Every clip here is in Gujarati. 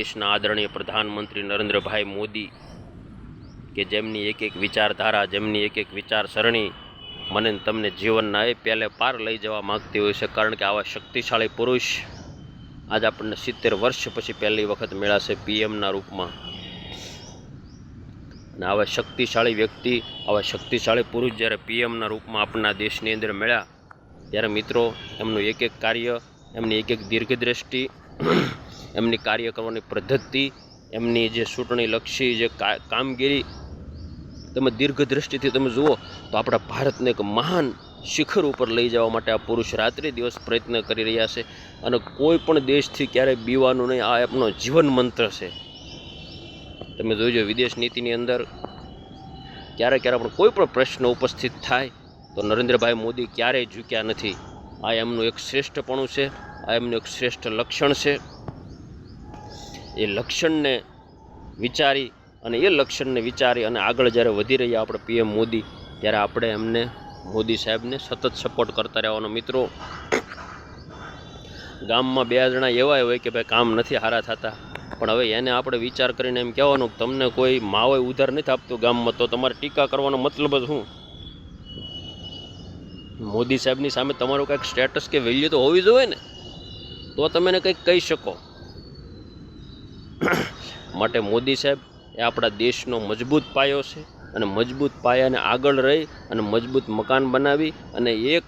દેશના આદરણીય પ્રધાનમંત્રી નરેન્દ્રભાઈ મોદી કે જેમની એક એક વિચારધારા, જેમની એક એક વિચારસરણી મને તમને જીવનના એ પહેલે પાર લઈ જવા માગતી હોય છે. કારણ કે આવા શક્તિશાળી પુરુષ આજ આપણને સિત્તેર વર્ષ પછી પહેલી વખત મેળાશે પીએમના રૂપમાં. અને આવા શક્તિશાળી વ્યક્તિ, આવા શક્તિશાળી પુરુષ જ્યારે પીએમના રૂપમાં આપણા દેશની અંદર મળ્યા, ત્યારે મિત્રો, એમનું એક એક કાર્ય, એમની એક એક દીર્ઘદ્રષ્ટિ એમની કાર્ય કરવાની પદ્ધતિ, એમની જે ચૂંટણીલક્ષી જે કામગીરી, તમે દીર્ઘદ્રષ્ટિથી તમે જુઓ, તો આપણા ભારતને એક મહાન શિખર ઉપર લઈ જવા માટે આ પુરુષ રાત્રિ દિવસ પ્રયત્ન કરી રહ્યા છે અને કોઈ પણ દેશથી ક્યારેય બીવાનું નહીં. આ એમનો જીવન મંત્ર છે. તમે જોઈજો વિદેશ નીતિની અંદર ક્યારે ક્યારે પણ કોઈ પણ પ્રશ્ન ઉપસ્થિત થાય, તો નરેન્દ્રભાઈ મોદી ક્યારેય ઝૂક્યા નથી. આ એમનું એક શ્રેષ્ઠપણું છે, આ એમનું એક શ્રેષ્ઠ લક્ષણ છે. એ લક્ષણને વિચારી અને એ લક્ષણને વિચારી અને આગળ જ્યારે વધી રહ્યા આપણે પીએમ મોદી, ત્યારે આપણે એમને મોદી સાહેબને સતત સપોર્ટ કરતા રહેવાનો મિત્રો. ગામમાં બે જણા એવા હોય કે ભાઈ કામ નથી હારા થતા, પણ હવે એને આપણે વિચાર કરીને એમ કહેવાનું કે તમને કોઈ માવે ઉધાર નથી આપતું ગામમાં, તો તમારે ટીકા કરવાનો મતલબ જ શું? મોદી સાહેબની સામે તમારું કંઈક સ્ટેટસ કે વેલ્યુ તો હોવી જોઈએ ને, તો તમે એને કંઈક કહી શકો. માટે મોદી સાહેબ એ આપણા દેશનો મજબૂત પાયો છે અને મજબૂત પાયાને આગળ રહી અને મજબૂત મકાન બનાવી અને એક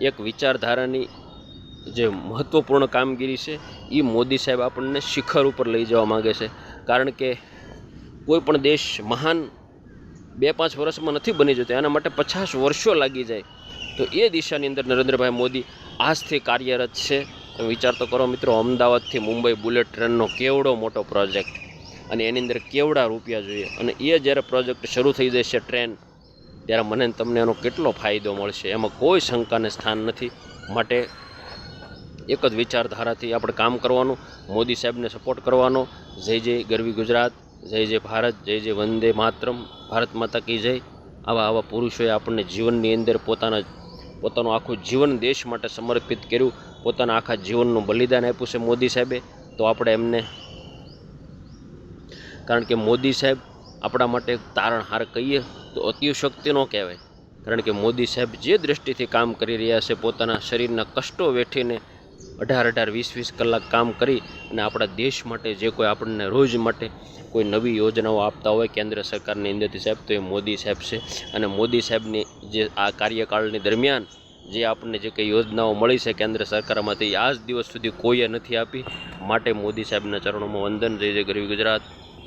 એક વિચારધારાની જે મહત્ત્વપૂર્ણ કામગીરી છે એ મોદી સાહેબ આપણને શિખર ઉપર લઈ જવા માગે છે. કારણ કે કોઈ પણ દેશ મહાન બે પાંચ વર્ષમાં નથી બની જતો, એના માટે પચાસ વર્ષો લાગી જાય. તો એ દિશાની અંદર નરેન્દ્રભાઈ મોદી આજથી કાર્યરત છે. વિચાર તો કરો મિત્રો, અમદાવાદથી મુંબઈ બુલેટ ટ્રેનનો કેવડો મોટો પ્રોજેક્ટ? અને એની અંદર કેવડા રૂપિયા જોઈએ? અને એ જ્યારે પ્રોજેક્ટ શરૂ થઈ જશે ટ્રેન, ત્યારે મને તમને એનો કેટલો ફાયદો મળશે? એમાં કોઈ શંકાને સ્થાન નથી. માટે એક જ વિચારધારાથી આપણે કામ કરવાનું, મોદી સાહેબને સપોર્ટ કરવાનો. જય જય ગરવી ગુજરાત, જય જય ભારત, જય જય વંદે માતરમ, ભારત માતા કી જય. આવા આવા પુરુષોએ આપણને જીવનની અંદર પોતાના, પોતાનું આખું જીવન દેશ માટે સમર્પિત કર્યું. પોતાના આખા જીવનનું બલિદાન આપ્યું છે મોદી સાહેબે, તો આપણે એમને કારણ કે મોદી સાહેબ આપણા માટે તારણહાર કહીએ, તો અતિશક્તિ ન કહેવાય. કારણ કે મોદી સાહેબ જે દૃષ્ટિથી કામ કરી રહ્યા છે, પોતાના શરીરના કષ્ટો વેઠીને અઢાર અઢાર વીસ વીસ કલાક કામ કરી અને આપણા દેશ માટે જે કોઈ આપણને રોજ માટે કોઈ નવી યોજનાઓ આપતા હોય કેન્દ્ર સરકારની અંદરથી સાહેબ, તો એ મોદી સાહેબ છે. અને મોદી સાહેબની જે આ કાર્યકાળની દરમિયાન જે આપણને જે કંઈ યોજનાઓ મળી છે કેન્દ્ર સરકારમાંથી આજ દિવસ સુધી કોઈએ નથી આપી. માટે મોદી સાહેબના ચરણોમાં વંદન, જય જય ગરવી ગુજરાત.